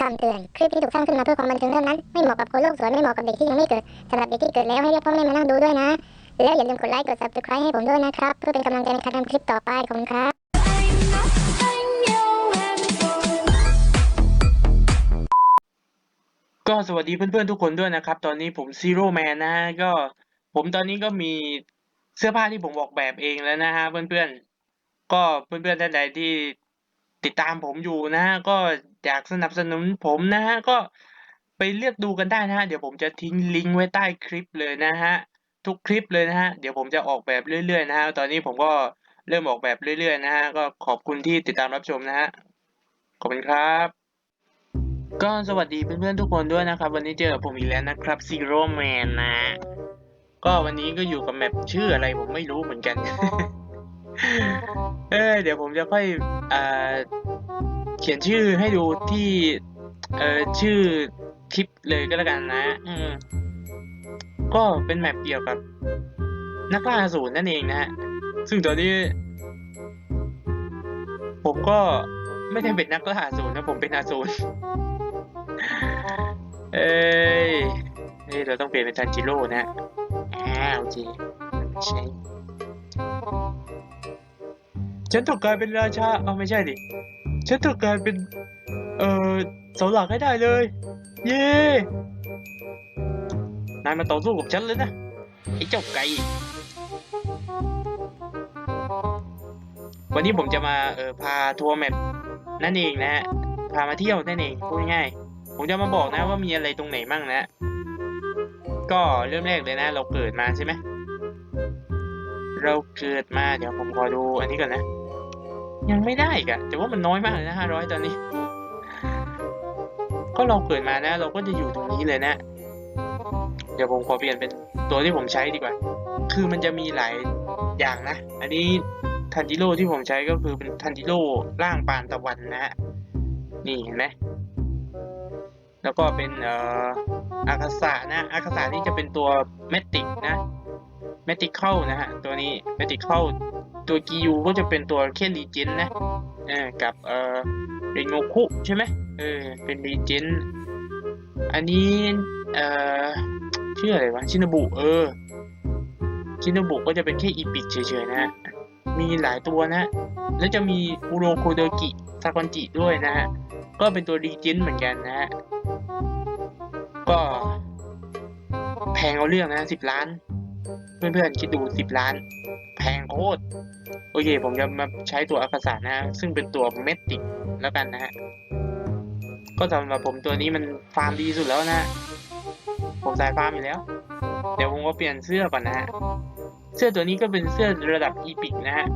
คำเตือน คลิปที่ถูกสร้างขึ้นมาเพื่อความบันเทิงเท่านั้น ไม่เหมาะกับคนโลกสวย ไม่เหมาะกับเด็กที่ยังไม่เกิดสำหรับเด็กที่เกิดแล้วให้เรียกพ่อแม่มานั่งดูด้วยนะ แล้วอย่าลืมกดไลค์ กด subscribe ให้ผมด้วยนะครับ เพื่อเป็นกำลังใจในการทำคลิปต่อไป ขอบคุณครับก็สวัสดีเพื่อนๆทุกคนด้วยนะครับ ตอนนี้ผมซีโร่แมนนะฮะก็ผมตอนนี้ก็มีเสื้อผ้าที่ผมออกแบบเองแล้วนะฮะเพื่อนๆก็เพื่อนๆท่านใดที่ ติดตามผมอยู่นะฮะก็อยากสนับสนุนผมนะฮะก็ไปเลือกดูกันได้นะฮะเดี๋ยวผมจะทิ้งลิงก์ไว้ใต้คลิปเลยนะฮะทุกคลิปเลยนะฮะเดี๋ยวผมจะออกแบบเรื่อยๆนะฮะตอนนี้ผมก็เริ่มออกแบบเรื่อยๆนะฮะก็ขอบคุณที่ติดตามรับชมนะฮะขอบคุณครับก็สวัสดีเพื่อนๆทุกคนด้วยนะครับ วันนี้เจอกับผมอีกแล้วนะครับ Zero Man นะ ก็วันนี้ก็อยู่กับแมปชื่ออะไรผมไม่รู้เหมือนกัน เออเดี๋ยวผมจะค่อยอ่าเขียนชื่อให้ดูที่เออชื่อคลิปเลยก็แล้วกันนะอืมก็เป็นแมปเกี่ยวกับ นักล่าอสูรนั่นเองนะฮะซึ่งตอนนี้ ผมก็ไม่ได้เป็นนักล่าอสูรนะผมเป็นอาสูรเอ้ยเอ้ยเราต้องเปลี่ยนเป็นทันจิโร่นะอ้าวจีไม่ใช่ ฉันต้องกลายเป็นราชาเอาไม่ใช่ดิ ฉันต้องกลายเป็น เอ่อเสาหลักให้ได้เลย เย้นายมาต่อสู้กับฉันเลยนะไอ้เจ้าไก่ วันนี้ผมจะมาเอ่อพาทัวร์แมปนั่นเองนะฮะ พามาเที่ยวนั่นเองพูดง่ายๆผมจะมาบอกนะว่ามีอะไรตรงไหนมั่งนะ ก็เริ่มแรกเลยนะ เราเกิดมาใช่ไหมเราเกิดมาเดี๋ยวผมขอดูอันนี้ก่อนนะ ยังไม่ได้อีกอะแต่ว่ามันน้อยมากเลยนะห้าร้อยตอนนี้ ก็เราเกิดมานะเราก็จะอยู่ตรงนี้เลยนะ เดี๋ยวผมขอเปลี่ยนเป็นตัวที่ผมใช้ดีกว่า คือมันจะมีหลายอย่างนะ อันนี้ทันจิโร่ที่ผมใช้ก็คือเป็นทันจิโร่ร่างปานตะวันนะฮะ นี่เห็นไหมแล้วก็เป็นเอ่ออาคาสะนะอาคาสะนี่จะเป็นตัวเมติกนะเมติกเข้านะฮะ ตัวนี้เมติกเข้า ตัวกิยูก็จะเป็นตัวแค่รีเจนนะเออกับเออเรนโงคุใช่ไหมเออเป็นรีเจนอันนี้เอ่อชื่ออะไรวะชินบุเออชินบุก็จะเป็นแค่อีพิกเฉยๆนะมีหลายตัวนะ แล้วจะมีอุโรโคโดกิซากอนจิด้วยนะฮะ ก็เป็นตัวรีเจนเหมือนกันนะฮะ ก็แพงเอาเรื่องนะสิบล้าน เพื่อนๆคิดดูสิบล้าน งโคตรโอเค ผมจะมาใช้ตัวอากาศานะฮะซึ่งเป็นตัวเมติกแล้วกันนะฮะก็สำหรับผมตัวนี้มันฟาร์มดีสุดแล้วนะ ผมสายฟาร์มอยู่แล้ว เดี๋ยวผมก็เปลี่ยนเสื้อก่อนนะฮะ เสื้อตัวนี้ก็เป็นเสื้อระดับอีพิกนะฮะ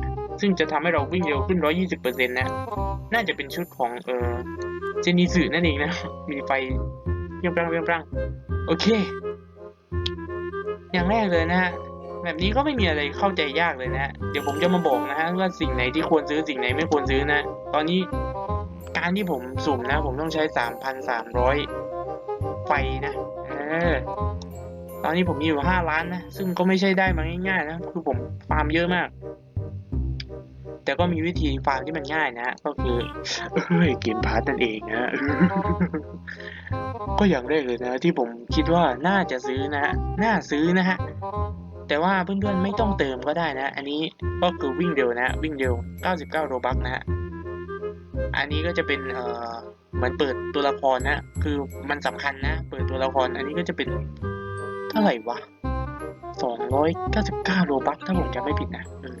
ซึ่งจะทำให้เราวิ่งเร็วขึ้น 120%นะ น่าจะเป็นชุดของเออเจนิสึนั่นเองนะ มีไฟเรี้ยงปรังเรี้ยงปรังโอเค อย่างแรกเลยนะฮะ แบบนี้ก็ไม่มีอะไรเข้าใจยากเลยนะฮะ เดี๋ยวผมจะมาบอกนะฮะว่าสิ่งไหนที่ควรซื้อสิ่งไหนไม่ควรซื้อนะ ตอนนี้การที่ผมสุ่มนะ ผมต้องใช้สามพันสามร้อยไฟนะเออตอนนี้ผมมีอยู่ห้าล้านนะ ซึ่งก็ไม่ใช่ได้มาง่ายๆนะ คือผมฟาร์มเยอะมาก แต่ก็มีวิธีฟาร์มที่มันง่ายนะ ก็คือเกมพาร์ตนั่นเองนะ ก็อย่างแรกเลยนะ ที่ผมคิดว่าน่าจะซื้อนะฮะน่าซื้อนะฮะ แต่ว่าเพื่อนๆไม่ต้องเติมก็ได้นะ อันนี้ก็คือวิ่งเร็วนะ วิ่งเร็ว 99 โรบักนะฮะ อันนี้ก็จะเป็นเอ่อเหมือนเปิดตัวละครนะ คือมันสำคัญนะ เปิดตัวละคร อันนี้ก็จะเป็นเท่าไหร่วะ 299 โรบักถ้าผมจำไม่ผิดนะอืม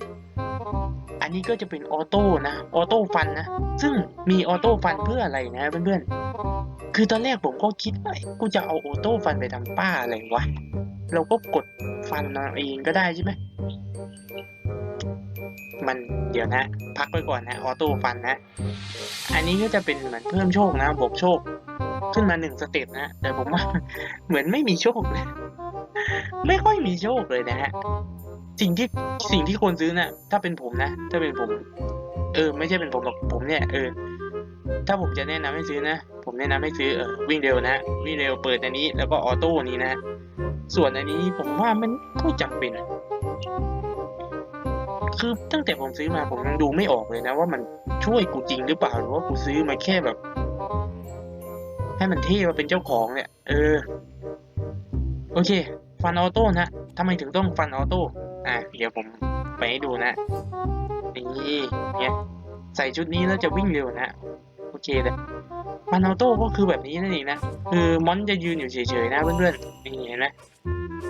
อันนี้ก็จะเป็นออโต้นะ ออโต้ฟันนะ ซึ่งมีออโต้ฟันเพื่ออะไรนะเพื่อนๆ คือตอนแรกผมก็คิดว่าเอ๊ะกูจะเอาออโต้ฟันไปทำป้าอะไรวะ เราก็กดฟันเอาเองก็ได้ใช่ไหม มันเดี๋ยวนะ พักไว้ก่อนนะ ออโต้ฟันนะ อันนี้ก็จะเป็นเหมือนเพิ่มโชคนะบวกโชค ขึ้นมาหนึ่งสเต็ปนะ แต่ผมว่าเหมือนไม่มีโชคเลยไม่ค่อยมีโชคเลยนะฮะ สิ่งที่สิ่งที่ควรซื้อนะถ้าเป็นผมนะ ถ้าเป็นผม เออ ไม่ใช่เป็นผมหรอกผมเนี่ยเออถ้าผมจะแนะนำให้ซื้อนะ ผมแนะนำให้ซื้อเออวิ่งเร็วนะ วิ่งเร็วเปิดอันนี้แล้วก็ออโต้นี้นะ ส่วนอันนี้ผมว่ามันไม่จำเป็น คือตั้งแต่ผมซื้อมาผมยังดูไม่ออกเลยนะ ว่ามันช่วยกูจริงหรือเปล่าหรือว่ากูซื้อมาแค่แบบ ให้มันเท่ว่าเป็นเจ้าของเนี่ย เออ โอเค ฟันออโต้นะทำไมถึงต้องฟันออโต้ อะ เดี๋ยวผมไปให้ดูนะนี่เนี่ยใส่ชุดนี้แล้วจะวิ่งเร็วนะ โอเคเลย ฟันออโต้ก็คือแบบนี้นั่นเองนะคือมอนจะยืนอยู่เฉยๆนะเพื่อนๆนี่เห็นไหม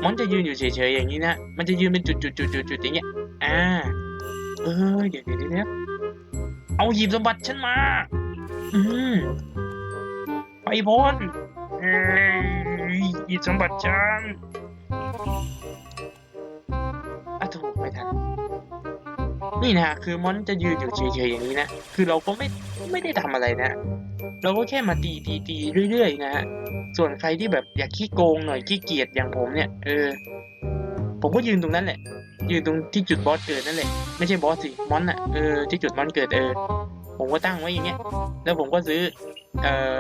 มอนจะยืนอยู่เฉยๆอย่างนี้นะมันจะยืนเป็นจุดๆๆๆอย่างเงี้ยอ่าเออเดี๋ยวเดี๋ยวเดี๋ยวเอาหีบสมบัติฉันมา อืมไปพนเอ้ยหีบสมบัติฉันอะถูกไม่ทันนี่นะคือมอนจะยืนอยู่เฉยๆอย่างนี้นะ คือเราก็ไม่ไม่ได้ทำอะไรนะ เราก็แค่มาตีตีตีเรื่อยๆนะฮะส่วนใครที่แบบอยากขี้โกงหน่อยขี้เกียจอย่างผมเนี่ยเออผมก็ยืนตรงนั้นแหละ ยืนตรงที่จุดบอสเกิดนั่นแหละไม่ใช่บอสสิมอนอะเออที่จุดมอนเกิดเออ ผมก็ตั้งไว้อย่างเงี้ยแล้วผมก็ซื้อเอ่อ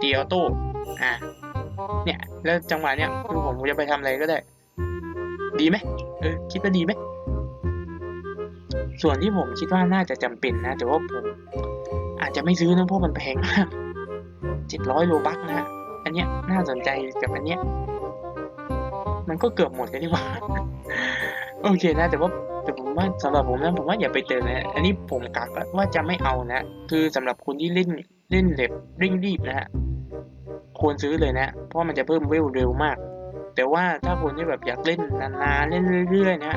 ตีออโต้อ่าเนี่ย แล้วจังหวะเนี้ยคือผมจะไปทำอะไรก็ได้ ดีไหมเออคิดว่าดีไหมส่วนที่ผมคิดว่าน่าจะจำเป็นนะ แต่ว่าผมอาจจะไม่ซื้อนะเพราะมันแพงมาก เจ็ดร้อยโลบักนะฮะ อันเนี้ยน่าสนใจกับอันเนี้ย มันก็เกือบหมดแล้วนี่หว่า โอเคนะ แต่ว่าแต่ผมว่าสำหรับผมนะผมว่าอย่าไปเติมนะ อันนี้ผมกะว่าจะไม่เอานะ คือสำหรับคนที่เล่นเล่นเล็บเร่งรีบนะฮะควรซื้อเลยนะ เพราะมันจะเพิ่มเวลเร็วมาก แต่ว่าถ้าคนที่แบบอยากเล่นนานๆเล่นเรื่อยๆนะ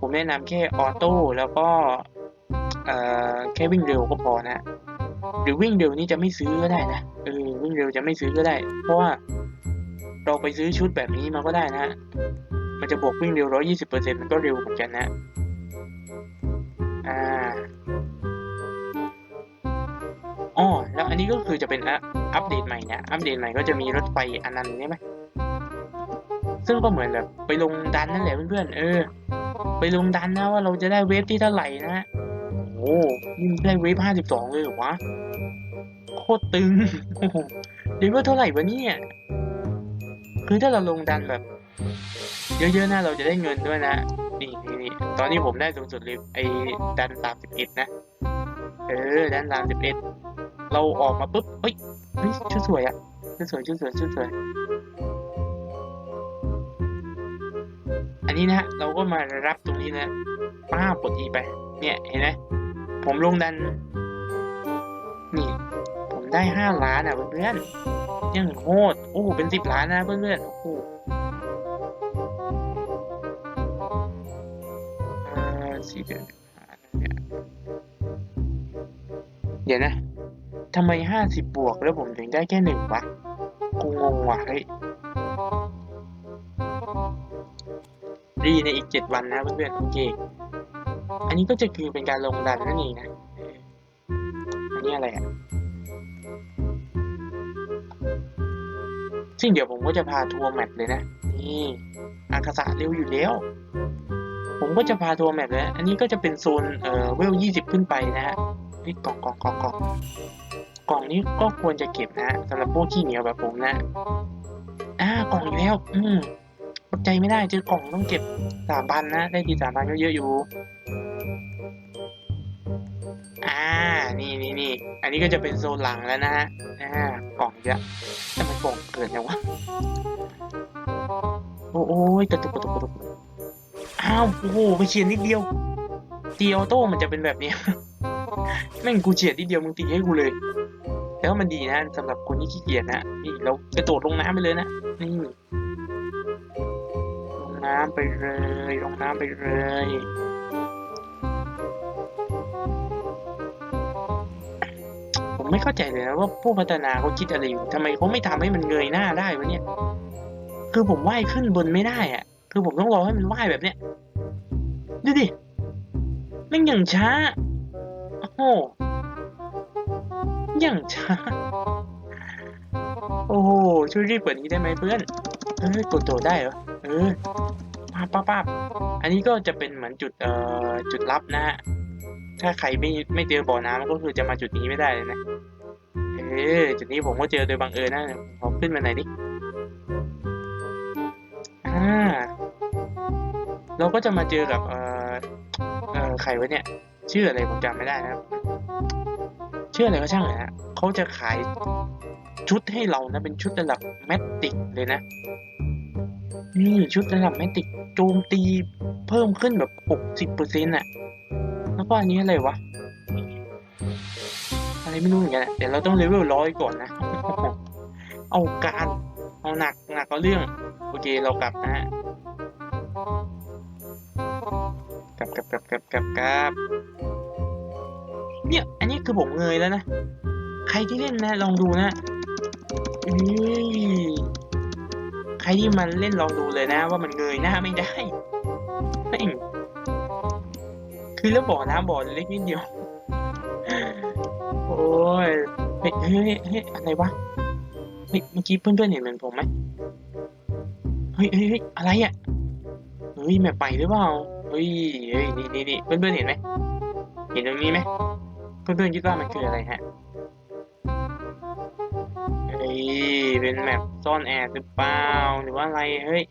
ผมแนะนำแค่ออโต้แล้วก็เอ่อแค่วิ่งเร็วก็พอนะ หรือวิ่งเร็วนี่จะไม่ซื้อก็ได้นะเออวิ่งเร็วจะไม่ซื้อก็ได้ เพราะว่าเราไปซื้อชุดแบบนี้มาก็ได้นะ มันจะบวกวิ่งเร็ว 120%มันก็เร็วเหมือนกันนะ อ่าอ๋อแล้วอันนี้ก็คือจะเป็นอัปอัปเดตใหม่นะ อัปเดตใหม่ก็จะมีรถไฟอนันต์ใช่ไหมซึ่งก็เหมือนแบบไปลงดันนั่นแหละเพื่อนๆ เออ ไปลงดันนะว่าเราจะได้เวฟที่เท่าไหร่นะ โอ้นี่ได้เวฟห้าสิบสองเลยเหรอวะ โคตรตึงเลเวลเท่าไหร่วะเนี่ย คือถ้าเราลงดันแบบ เยอะๆนะเราจะได้เงินด้วยนะ นี่นี่นี่ตอนนี้ผมได้สูงสุดเลยไอ้ดันสามสิบเอ็ดนะ เออ ดันสามสิบเอ็ดเราออกมาปุ๊บ เฮ้ยเฮ้ยชุดสวยอะชุดสวยชุดสวยชุดสวยอันนี้นะฮะเราก็มารับตรงนี้นะป้าบกดอีไป เนี่ยเห็นไหม ผมลงดัน นี่ ผมได้ห้าล้านอะเพื่อนๆยังโหดโอ้โหเป็นสิบล้านนะเพื่อนๆโอ้โหเอ่อสี่เดือนเดี๋ยวนะทำไมห้าสิบบวกแล้วผมถึงได้แค่หนึ่งวะ กูงงว่ะเฮ้ยรีในอีกเจ็ดวันนะเพื่อนๆโอเค อันนี้ก็จะคือเป็นการลงดันนั่นเองนะ อันนี้อะไรอะ ซึ่งเดี๋ยวผมก็จะพาทัวร์แมปเลยนะ นี่อากาศะเร็วอยู่แล้ว ผมก็จะพาทัวร์แมปเลย อันนี้ก็จะเป็นโซนเอ่อเวลยี่สิบขึ้นไปนะฮะนี่กล่องกล่องกล่องกล่องกล่องนี้ก็ควรจะเก็บนะสำหรับพวกขี้เหนียวแบบผมนะ อ่ากล่องอีกแล้ว อืมอดใจไม่ได้เจอกล่องต้องเก็บสามพันนะ ได้ทีสามพันก็เยอะอยู่ อ่า นี่นี่นี่ อันนี้ก็จะเป็นโซนหลังแล้วนะฮะ อ่ากล่องเยอะทำไมกล่องเกิดจังวะ โอ้โยกระตุกกระตุกกระตุกอ้าว โอ้โห ไปเฉียดนิดเดียวตีออโต้มันจะเป็นแบบนี้ แม่งกูเฉียดนิดเดียวมึงตีให้กูเลยแต่ว่ามันดีนะสำหรับคนที่ขี้เกียจนะ นี่เรากระโดดลงน้ำไปเลยนะ นี่ ลงน้ำไปเลย ลงน้ำไปเลย ไม่เข้าใจเลยนะว่าผู้พัฒนาเขาคิดอะไรอยู่ทำไมเขาไม่ทำให้มันเงยหน้าได้วะเนี่ย คือผมว่ายขึ้นบนไม่ได้อะคือผมต้องรอให้มันว่ายแบบเนี้ยดูดิแม่งอย่างช้าโอ้โหอย่างช้า โอ้โหช่วยรีบกว่านี้ได้ไหมเพื่อนเอ้ยกดโดดได้เหรอเออป้าบป้าบป้าบอันนี้ก็จะเป็นเหมือนจุดเอ่อจุดลับนะฮะถ้าใครไม่ไม่เจอบ่อน้ำก็คือจะมาจุดนี้ไม่ได้เลยนะ เออจุดนี้ผมก็เจอโดยบังเอิญนะผมขึ้นมาไหนอยดิอ่าเราก็จะมาเจอกับเอ่อเอ่อใครวะเนี่ย ชื่ออะไรผมจำไม่ได้นะครับ ชื่ออะไรก็ช่างนะฮะเขาจะขายชุดให้เรานะเป็นชุดระดับแมตติกเลยนะนี่ชุดระดับแมตติกโจมตีเพิ่มขึ้นแบบหกสิบเปอร์เซ็นต์อะแล้วก็อันนี้อะไรวะ ไรไม่รู้เหมือนกันอะเดี๋ยวเราต้องเลเวลร้อยก่อนนะ เอาการเอาหนักหนักก็เรื่อง โอเคเรากลับนะฮะกลับกลับกลับกลับกลับกลับเนี่ย อันนี้คือผมเงยแล้วนะ ใครที่เล่นนะ ลองดูนะเอ้ยใครที่มันเล่นลองดูเลยนะ ว่ามันเงยหน้าไม่ได้แม่งคือแล้วบ่อน้ำบ่อเล็กนิดเดียวโอ้ ยเฮ้ยเฮ้ยเฮ้ยอะไรวะเฮ้ยเมื่อกี้เพื่อนๆเห็นเหมือนผมไหมเฮ้ยเฮ้ยเฮ้ยอะไรอะเฮ้ยแม่ไปหรือเปล่าเฮ้ยเฮ้ยนี่นี่นี่เพื่อนๆเห็นไหมเห็นตรงนี้ไหมเพื่อนๆคิดว่ามันคืออะไรฮะเฮ้ยเป็นแมปซ่อนแอบหรือเปล่าหรือว่าอะไรเฮ้ย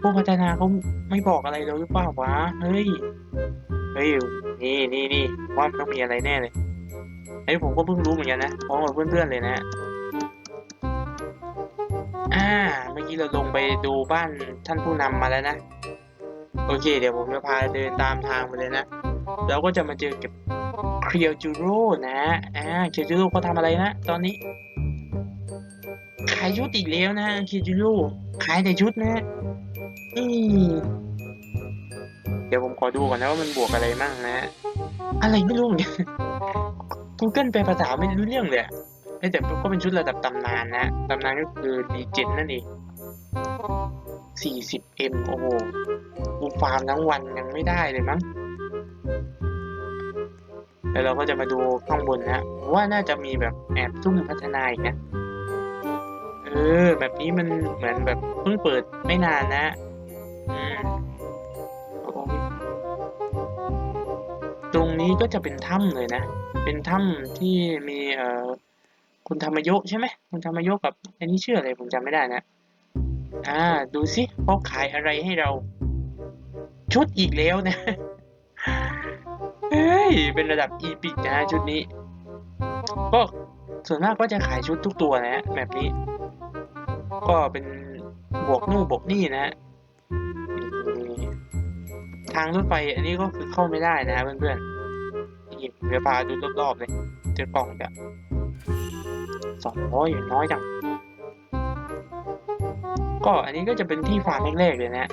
ผู้พัฒนาเขาไม่บอกอะไรเราหรือเปล่าวะเฮ้ยเฮ้ยนี่นี่นี่ว่ามันต้องมีอะไรแน่เลย ไอ้ผมก็เพิ่งรู้เหมือนกันนะพร้อมกับเพื่อนๆเลยนะอ่า เมื่อกี้เราลงไปดูบ้านท่านผู้นำมาแล้วนะ โอเค เดี๋ยวผมจะพาเดินตามทางไปเลยนะแล้วก็จะมาเจอกับเครียวจูโร่นะอ่าเครียวจูโร่เขาทำอะไรนะ ตอนนี้ ขายชุดอีกแล้วนะเครียวจูโร่ขายแต่ชุดนะอืมเดี๋ยวผมขอดูก่อนนะว่ามันบวกอะไรมั่งนะ อะไรไม่รู้เหมือนกัน Google แปลภาษาไม่รู้เรื่องเลยอะเอ้ยแต่ก็เป็นชุดระดับตำนานนะ ตำนานก็คือดีเจนนั่นเอง 40M โอ้โหกูฟาร์มทั้งวันยังไม่ได้เลยมั้ง แล้วเราก็จะมาดูข้างบนนะว่าน่าจะมีแบบแอบซุ่มพัฒนาอีกนะ เออ แบบนี้มันเหมือนแบบเพิ่งเปิดไม่นานนะอืมโอ้ยตรงนี้ก็จะเป็นถ้ำเลยนะ เป็นถ้ำที่มีเอ่อคุณธรรมโยใช่ไหมคุณธรรมโยกับอันนี้ชื่ออะไรผมจำไม่ได้นะอ่าดูสิเขาขายอะไรให้เรา ชุดอีกแล้วนะเฮ้ยเป็นระดับอีพิกนะชุดนี้ ก็ส่วนมากก็จะขายชุดทุกตัวนะฮะแบบนี้ ก็เป็นบวกนู่บวกนี่นะฮะทางรถไฟอันนี้ก็คือเข้าไม่ได้นะฮะเพื่อนๆ นี่เดี๋ยวพาดูรอบๆเลยเจอกล่องจะสองร้อยน้อยจัง ก็อันนี้ก็จะเป็นที่ฟาร์มแรกๆเลยนะ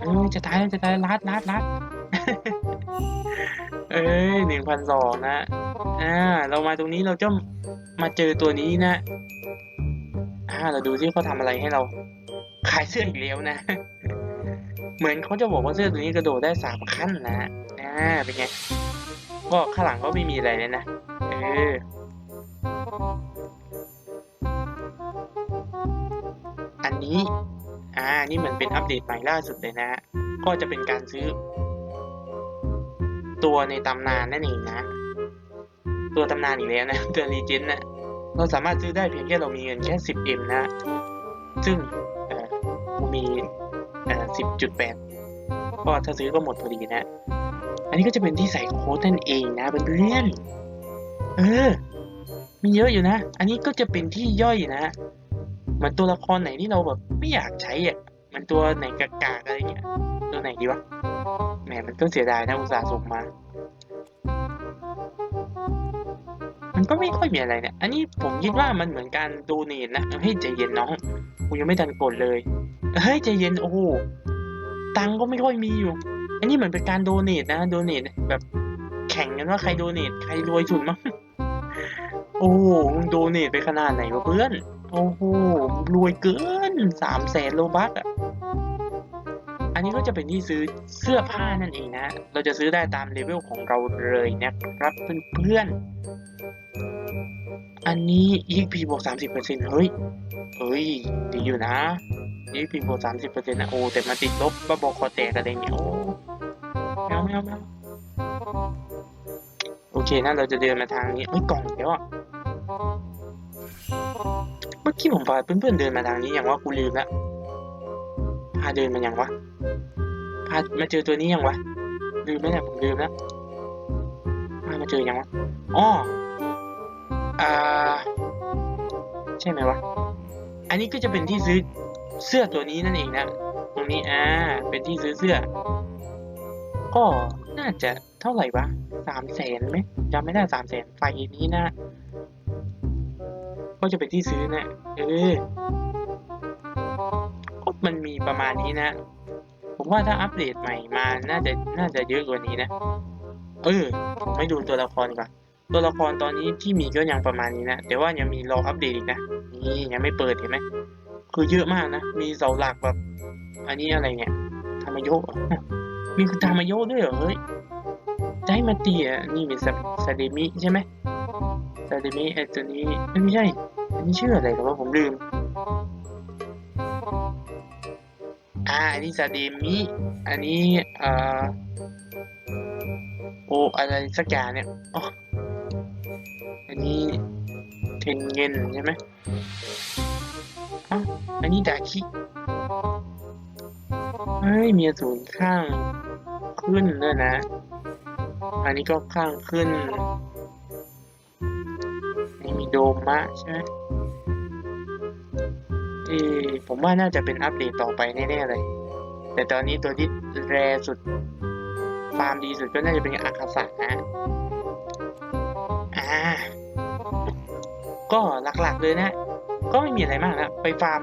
เออจะตายแล้วจะตายลัดลัดลัดเอ้ยหนึ่งพันสองนะ อ่า เรามาตรงนี้เราจะมาเจอตัวนี้นะ อ่า เราดูซิเขาทำอะไรให้เรา ขายเสื้ออีกแล้วนะ เหมือนเขาจะบอกว่าเสื้อตัวนี้กระโดดได้สามขั้นนะ อ่า เป็นไง ก็ข้างหลังก็ไม่มีอะไรเลยนะ เอออันนี้ อ่า นี่เหมือนเป็นอัปเดตใหม่ล่าสุดเลยนะก็จะเป็นการซื้อ ตัวในตำนานนั่นเองนะ ตัวตำนานอีกแล้วนะ ตัวรีเจนนะ เราสามารถซื้อได้เพียงแค่เรามีเงินแค่ 10M นะ ซึ่งกูมี 10.8 ก็ถ้าซื้อก็หมดพอดีนะ นนี้ก็จะเป็นที่ใส่โค้ดนั่นเองนะเพื่อนเออ มีเยอะอยู่นะ อันนี้ก็จะเป็นที่ย่อยนะเหมือนตัวละครไหนที่เราแบบไม่อยากใช้อะมันตัวไหนกากๆอะไรเงี้ย ตัวไหนดีวะ แหม มันก็เสียดายนะอุตส่าห์ส่งมา มันก็ไม่ค่อยมีอะไรเนี่ย อันนี้ผมคิดว่ามันเหมือนการโดเนทนะเฮ้ยใจเย็นน้อง กูยังไม่ทันกดเลย เฮ้ยใจเย็น โอ้โห ตังก็ไม่ค่อยมีอยู่ อันนี้เหมือนเป็นการโดเนทนะ โดเนทแบบแข่งกันว่าใครโดเนทใครรวยสุดมั้ง โอ้โหโดเนทไปขนาดไหนวะเพื่อน โอ้โห รวยเกินสามแสนโลบัคอะอันนี้ก็จะเป็นที่ซื้อเสื้อผ้านั่นเองนะ เราจะซื้อได้ตามเลเวลของเราเลยนะครับเพื่อนอันนี้ EXP บวกสามสิบเปอร์เซ็นต์เฮ้ย เฮ้ย ดีอยู่นะ EXP บวกสามสิบเปอร์เซ็นต์นะ โอ้ แต่มาติดลบบ้าบอคอแตกอะไรเงี้ย โอ้ มวแมวแมวโอเคนะเราจะเดินมาทางนี้เฮ้ยกล่องเดี๋ยวอะเมื่อกี้ผมพาเพื่อนๆเดินมาทางนี้อย่างว่ากูลืมละพาเดินมาอย่างวะพามาเจอตัวนี้ยังวะลืมไหมเนี่ยผมลืมแล้วพามาเจอยังวะอ๋ออ่าใช่ไหมวะอันนี้ก็จะเป็นที่ซื้อเสื้อตัวนี้นั่นเองนะตรงนี้อ่าเป็นที่ซื้อเสื้อ ก็น่าจะเท่าไหร่วะสามแสนไหมจำไม่ได้สามแสนไฟนี้นะ ก็จะเป็นที่ซื้อนะ เออก็มันมีประมาณนี้นะ ผมว่าถ้าอัปเดตใหม่มา น่าจะ น่าจะเยอะกว่านี้นะ เออ ผมไม่ดูตัวละครกว่าตัวละครตอนนี้ที่มีก็ยังประมาณนี้นะ แต่ว่ายังมีรออัปเดตอีกนะ นี่ยังไม่เปิดเห็นไหม คือเยอะมากนะ มีเสาหลักแบบ อันนี้อะไรเนี่ย ธรรมโยมีคือธรรมโยด้วยเหรอเฮ้ยจะให้มาตีอะนี่มีซาซาเดมิใช่ไหมซาเดมิไอตัวนี้ไม่ใช่อันนี้ชื่ออะไรแต่ว่าผมลืมอ่าอันนี้ซาเดมิอันนี้เอ่อโออะไรสักอย่างเนี่ยอ๋ออันนี้เทนเงินใช่ไหมอ๋ออันนี้ดาคิ เฮ้ยมีศูนย์ข้างขึ้นด้วยนะ อันนี้ก็ข้างขึ้น นี่มีโดมะใช่ไหมเออผมว่าน่าจะเป็นอัปเดตต่อไปแน่ๆเลย แต่ตอนนี้ตัวที่แรสุดฟาร์มดีสุดก็น่าจะเป็นอาคาสะนะอ่าก็หลักๆเลยนะ ก็ไม่มีอะไรมากนะ ไปฟาร์ม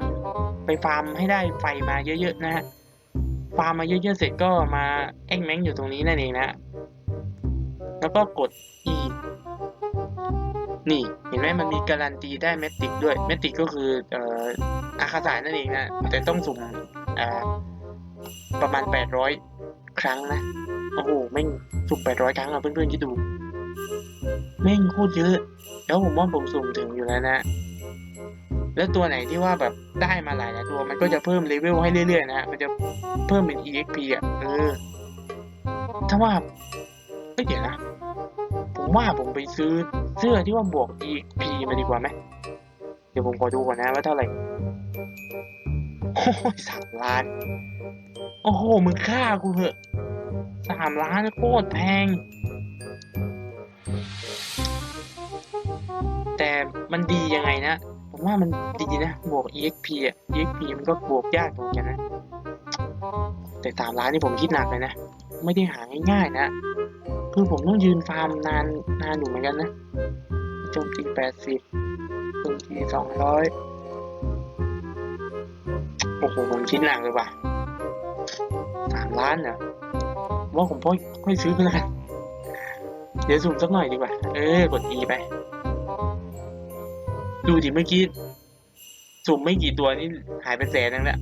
ไปฟาร์มให้ได้ไฟมาเยอะๆนะฮะาร์มมาเยอะๆเสร็จก็มาแอ้งแม้งอยู่ตรงนี้นั่นเองนะ แล้วก็กด E นี่เห็นไหมมันมีการันตีได้เมติกด้วยเมติกก็คือเอ่ออาคาสะนั่นเองนะ แต่ต้องสุ่มอ่าประมาณ 800 ครั้งนะ โอ้โหแม่งสุ่ม 800 ครั้งอะเพื่อนๆคิดดู แม่งโคตรเยอะ แล้วผมว่าผมสุ่มถึงอยู่แล้วนะ แล้วตัวไหนที่ว่าแบบได้มาหลายหลายตัวมันก็จะเพิ่มเลเวลให้เรื่อยๆนะฮะมันจะเพิ่มเป็น EXP อะเออถ้าว่าเอ้ยเดี๋ยวนะผมว่าผมไปซื้อเสื้อที่ว่าบวก EXP มาดีกว่าไหมเดี๋ยวผมขอดูก่อนนะว่าเท่าไหร่โอ้ยสามล้าน โอ้โหมึงฆ่ากูเหอะสามล้านโคตรแพง แต่มันดียังไงนะ ว่ามันดีนะบวก EXP อะ EXP มันก็บวกยากเหมือนกันนะ แต่สามล้านนี่ผมคิดหนักเลยนะ ไม่ได้หาง่ายๆนะ คือผมต้องยืนฟาร์มนานนานอยู่เหมือนกันนะโจมตีแปดสิบโจมตีสองร้อยโอ้โหผมคิดหนักเลยว่ะสามล้านเหรอว่าผมพ่อค่อยซื้อไปแล้วกันเดี๋ยวสุ่มสักหน่อยดีกว่า เออกด E ไป ดูดิเมื่อกี้สุ่มไม่กี่ตัวนี่หายไปแสนนึงแล้ว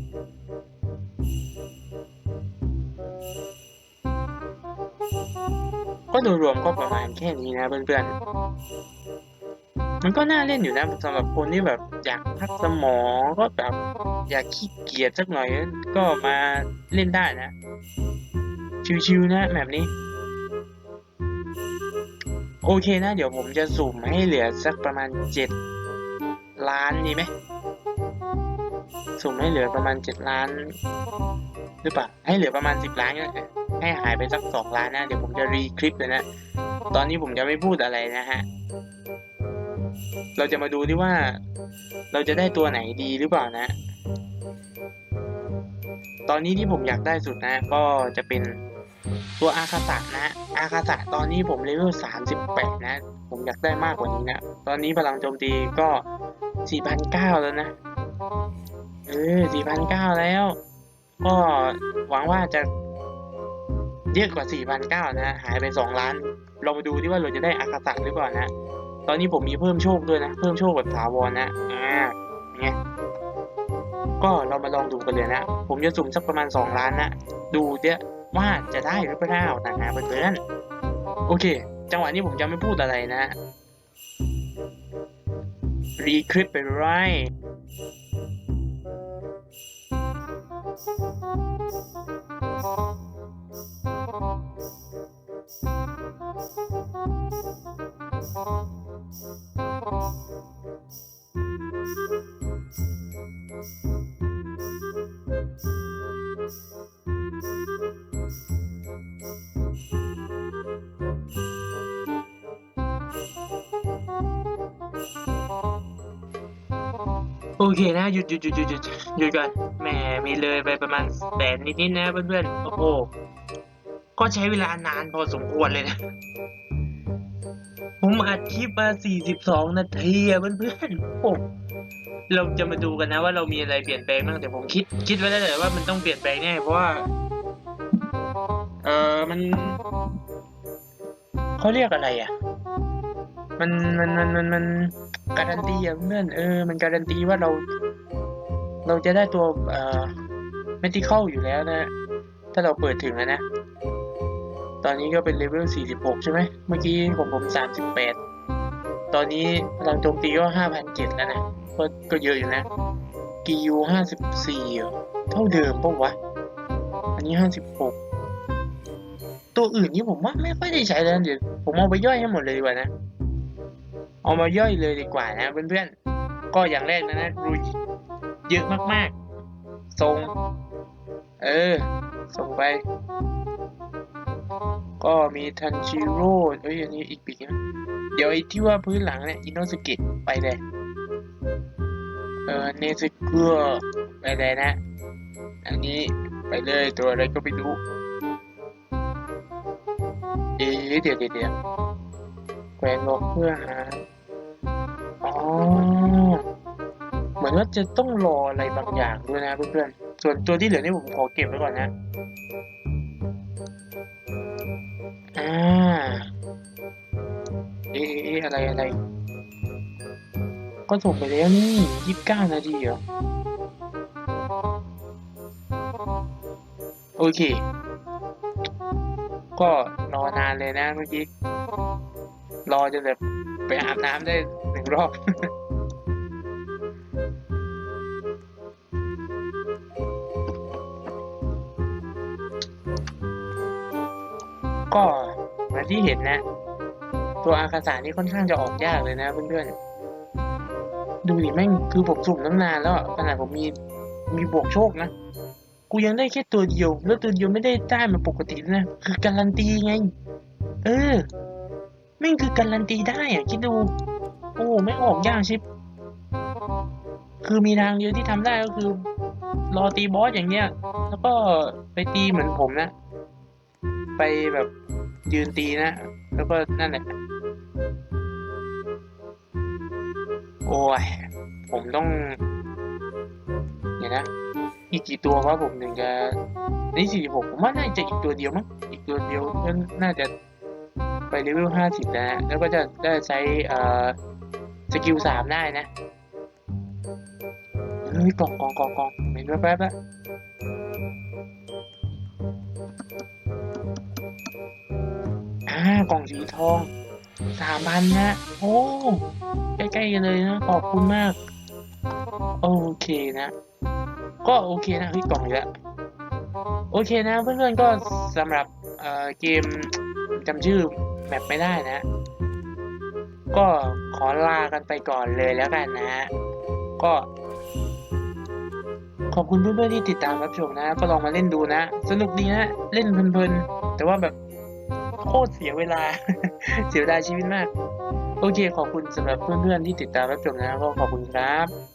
ก็โดยรวมก็ประมาณแค่นี้นะเพื่อนๆ มันก็น่าเล่นอยู่นะสำหรับคนที่แบบอยากพักสมองก็แบบอยากขี้เกียจสักหน่อยก็มาเล่นได้นะ ชิวๆนะแบบนี้ โอเคนะ เดี๋ยวผมจะสุ่มให้เหลือสักประมาณเจ็ด ล้านดีไหมสุ่มให้เหลือประมาณเจ็ดล้านหรือเปล่าให้เหลือประมาณสิบล้านก็ให้หายไปสักสองล้านนะเดี๋ยวผมจะรีคลิปเลยนะตอนนี้ผมจะไม่พูดอะไรนะฮะเราจะมาดูที่ว่า เราจะได้ตัวไหนดีหรือเปล่านะ ตอนนี้ที่ผมอยากได้สุดนะ ก็จะเป็นตัวอาคาสะนะอาคาสะตอนนี้ผมเลเวลสามสิบแปดนะ ผมอยากได้มากกว่านี้นะ ตอนนี้พลังโจมตีก็ สี่พันเก้าแล้วนะ เออสี่พันเก้าแล้ว ก็หวังว่าจะเยอะกว่าสี่พันเก้านะ หายไปสองล้าน เรามาดูที่ว่าเราจะได้อาคาสะหรือเปล่านะ ตอนนี้ผมมีเพิ่มโชคด้วยนะ เพิ่มโชคแบบถาวรนะ อ่าไงก็เรามาลองดูกันเลยนะ ผมจะสุ่มสักประมาณสองล้านนะ ดูเดี๋ยวว่าจะได้หรือเปล่านะฮะเพื่อนๆโอเค จังหวะนี้ผมจะไม่พูดอะไรนะ รีคลิปไปไร โอเคนะหยุดหยุดหยุดหยุดหยุดหยุดก่อนแหมมีเลยไปประมาณแสนนิดๆนะเพื่อนๆโอ้โหก็ใช้เวลานานพอสมควรเลยนะ ผมอัดคลิปมา 42 นาทีอะเพื่อนๆโอ้เราจะมาดูกันนะว่าเรามีอะไรเปลี่ยนแปลงบ้างแต่ผมคิด คิดไว้แล้วแหละว่ามันต้องเปลี่ยนแปลงแน่เพราะว่า เออมันเขาเรียกอะไรอะมันมันมันมันมัน การันตีอะเพื่อนเออ มันการันตีว่าเรา เราจะได้ตัวเอ่อ medical อยู่แล้วนะ ถ้าเราเปิดถึงอะนะ ตอนนี้ก็เป็นเลเวล 46 ใช่ไหม เมื่อกี้ผมผม 38 ตอนนี้พลังโจมตีก็ 5,007 แล้วนะ ก็ก็เยอะอยู่นะ GU 54เหรอเท่าเดิมปะวะ อันนี้ 56 ตัวอื่นนี่ผมว่าไม่ค่อยได้ใช้แล้วเดี๋ยวผมเอาไปย่อยให้หมดเลยดีกว่านะ เอามาย่อยเลยดีกว่านะเพื่อนๆ ก็อย่างแรกนะนะรุยเยอะมากๆ ส่ง เออ ส่งไป ก็มีทันชิโร่เอ้ยอันนี้อีกปีกนะเดี๋ยวไอ้ที่ว่าพื้นหลังเนี่ยอินโนสกิไปเลย เออเนซึเกุไปเลยนะ อันนี้ไปเลยตัวอะไรก็ไปดู เอ๊ะเดี๋ยวเดี๋ยว แขวนลงเพื่อหา อ๋อ เหมือนว่าจะต้องรออะไรบางอย่างด้วยนะเพื่อนๆ ส่วนตัวที่เหลือนี่ผมขอเก็บไว้ก่อนนะ อ่า เอ๊ะเอ๊ะอะไรอะไร ก็ส่งไปแล้วนี่ยี่สิบเก้านาทีเหรอ โอเค ก็รอนานเลยนะเมื่อกี้ รอจนแบบไปอาบน้ำได้หนึ่งรอบก็เหมือนที่เห็นนะ ตัวอาคาสานี่ค่อนข้างจะออกยากเลยนะเพื่อนๆ ดูดิแม่งคือผมสุ่มตั้งนานแล้วขนาดผมมีมีบวกโชคนะ กูยังได้แค่ตัวเดียว แล้วตัวเดียวไม่ได้ได้มาปกตินะ คือการันตีไง เออ แม่งคือการันตีได้อะคิดดู โอ้ไม่ออกยากชิบคือมีทางเดียวที่ทำได้ก็คือ รอตีบอสอย่างเนี้ย แล้วก็ไปตีเหมือนผมนะ ไปแบบยืนตีนะ แล้วก็นั่นแหละ โอ้ย ผมต้องเดี๋ยวนะ อีกกี่ตัววะผมถึงจะนี่สี่หกผมว่าน่าจะอีกตัวเดียวมั้ง อีกตัวเดียวน่าจะ ไปเลเวลห้าสิบนะแล้วก็จะได้ใช้เอ่อสกิลสามได้นะ เฮ้ยกล่องกล่องกล่องกล่องเห็นแป๊บๆแล้วอ่ากล่องสีทองสามพันนะ โอ้ ใกล้ๆกันเลยนะ ขอบคุณมาก โอเคนะ ก็โอเคนะเฮ้ยกล่องอีกแล้วโอเคนะเพื่อนๆก็สำหรับเอ่อเกมจำชื่อ แมปไม่ได้นะ ก็ขอลากันไปก่อนเลยแล้วกันนะ ก็ ขอบคุณเพื่อนๆที่ติดตามรับชมนะ ก็ลองมาเล่นดูนะ สนุกดีนะเล่นเพลินๆ แต่ว่าแบบโคตรเสียเวลา เสียเวลาชีวิตมาก โอเค ขอบคุณสำหรับเพื่อนๆที่ติดตามรับชมนะก็ขอบคุณครับ